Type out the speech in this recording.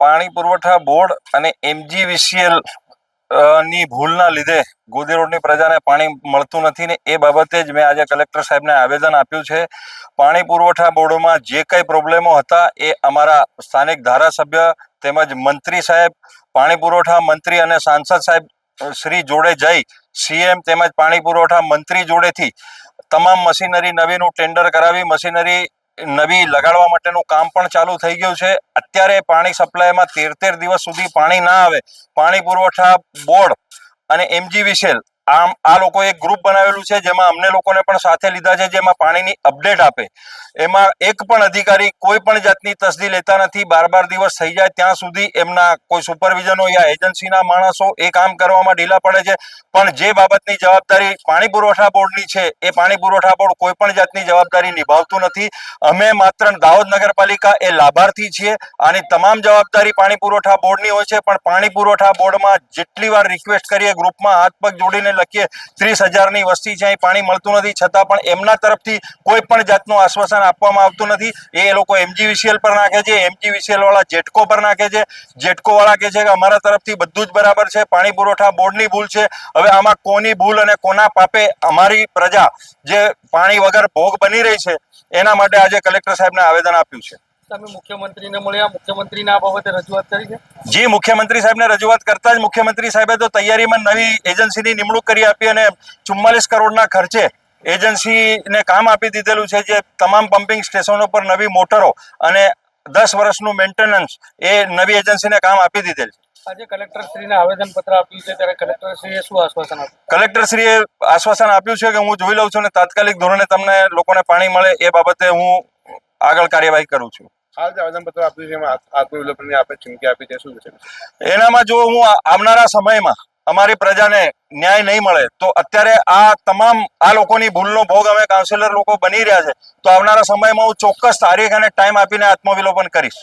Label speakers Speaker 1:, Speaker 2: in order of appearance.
Speaker 1: પાણી પુરવઠા બોર્ડ અને એમજીવીસીએલની ભૂલના લીધે ગોદી રોડની પ્રજાને પાણી મળતું નથી ને એ બાબતે જ મેં આજે કલેક્ટર સાહેબને આવેદન આપ્યું છે. પાણી પુરવઠા બોર્ડમાં જે કંઈ પ્રોબ્લેમો હતા એ અમારા સ્થાનિક ધારાસભ્ય તેમજ મંત્રી સાહેબ, પાણી પુરવઠા મંત્રી અને સાંસદ સાહેબ શ્રી જોડે જઈ, સીએમ તેમજ પાણી પુરવઠા મંત્રી જોડેથી તમામ મશીનરી નવીનું ટેન્ડર કરાવી, મશીનરી નવી લગાડવા માટેનું કામ પણ ચાલુ થઈ ગયું છે. અત્યારે પાણી સપ્લાયમાં તેર તેર દિવસ સુધી પાણી ના આવે. પાણી પુરવઠા બોર્ડ અને એમજીવીસીએલ આમ આ લોકો એક ગ્રુપ બનાવેલું છે જેમાં અમને લોકોને પણ સાથે લીધા છે, જેમાં પાણીની અપડેટ આપે. એમાં એક પણ અધિકારી કોઈ પણ જાતની તસદી લેતા નથી બાર બાર દિવસ થઈ જાય ત્યાં સુધી એમના કોઈ સુપરવિઝનો યા એજન્સીના માણસો એ કામ કરવામાં ઢીલા પડે છે. પણ જે બાબતની જવાબદારી પાણી પુરવઠા બોર્ડની છે, એ પાણી પુરવઠા બોર્ડ કોઈ પણ જાતની જવાબદારી નિભાવતું નથી. અમે માત્ર દાહોદ નગરપાલિકા એ લાભાર્થી છીએ. આની તમામ જવાબદારી પાણી પુરવઠા બોર્ડની હોય છે, પણ પાણી પુરવઠા બોર્ડમાં જેટલી વાર રિક્વેસ્ટ કરીએ ગ્રુપમાં હાથ પગ જોડીને લખીએ ત્રીસ હજારની વસ્તી છે, અહીં પાણી મળતું નથી. છતાં પણ એમના તરફથી કોઈ પણ જાતનું આશ્વાસન આપવામાં આવતું નથી. એ લોકો એમજીવીસીએલ પર નાખે છે એમજીવીસીએલ વાળા જેટકો પર નાખે છે. જેટકો વાળા કહે છે કે અમારા તરફથી બધું જ બરાબર છે. પાણી પુરવઠા બોર્ડની ભૂલ છે. હવે આમાં કોની ભૂલ અને કોના પાપે અમારી પ્રજા જે પાણી વગર ભોગ બની રહી છે, એના માટે આજે કલેક્ટર સાહેબને આવેદન આપ્યું છે.
Speaker 2: તમે મુખ્યમંત્રીને મળ્યા. મુખ્યમંત્રીને આ બાબતે રજૂઆત કરી છે.
Speaker 1: જી મુખ્યમંત્રી સાહેબને રજૂઆત કરતા જ મુખ્યમંત્રી સાહેબે તો તૈયારીમાં નવી એજન્સીની નિમણૂક કરી આપી અને ચુમ્માલીસ કરોડના ખર્ચે એજન્સીને કામ આપી દીધેલું છે જે તમામ પમ્પિંગ સ્ટેશનો પર નવી મોટરો અને દસ વર્ષનું મેન્ટેનન્સ એ નવી એજન્સીને કામ આપી દીધેલ છે.
Speaker 2: આજે કલેક્ટરશ્રીને આવેદનપત્ર આપ્યું છે. ત્યારે કલેક્ટરશ્રીએ શું આશ્વાસન આપ્યું?
Speaker 1: કલેક્ટરશ્રીએ આશ્વાસન આપ્યું છે કે હું જોઈ લઉં છું અને તાત્કાલિક ધોરણે તમને લોકોને પાણી મળે એ બાબતે હું આગળ કાર્યવાહી કરું છું. એનામાં જો હું આવનારા સમયમાં અમારી પ્રજાને ન્યાય નહીં મળે તો અત્યારે આ તમામ આ લોકોની ભૂલનો ભોગ અમે કાઉન્સિલર લોકો બની રહ્યા છે તો આવનારા સમયમાં હું ચોક્કસ તારીખ અને ટાઈમ આપીને આત્મવિલોપન કરીશ.